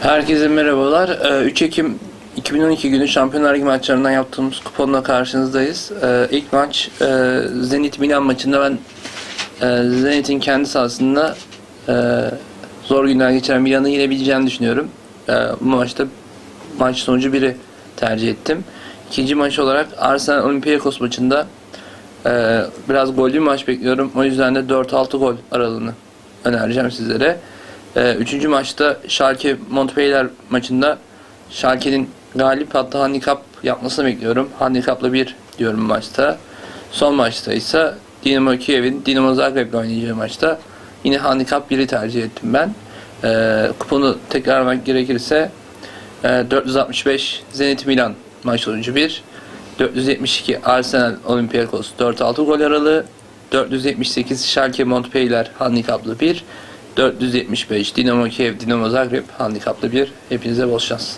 Herkese merhabalar. Ee, 3 Ekim 2012 günü Şampiyonlar Ligi maçlarından yaptığımız kuponla karşınızdayız. Ee, İlk maç e, Zenit Milan maçında ben e, Zenit'in kendi sahasında e, zor günler geçiren Milan'ı yenebileceğini düşünüyorum. Bu maçta maç sonucu 1'i tercih ettim. İkinci maç olarak Arsenal Olympiakos maçında e, biraz gollü maç bekliyorum. O yüzden de 4-6 gol aralığını önereceğim sizlere. Ee, üçüncü maçta Schalke Montpellier maçında Schalke'nin galip hatta handikap yapmasını bekliyorum. Handikapla 1 diyorum maçta. Son maçta ise Dinamo Kiev'in Dinamo Zagreb'le oynayacağı maçta yine handikap 1'i tercih ettim ben. Ee, kuponu tekrarlamak gerekirse e, 465 Zenit Milan maç sonucu 1. 472 Arsenal Olympiakos 4-6 gol aralığı. 478 Schalke Montpellier handikaplı 1. 475 Dinamo Kiev Dinamo Zagreb handikaplı 1. Hepinize bol şans.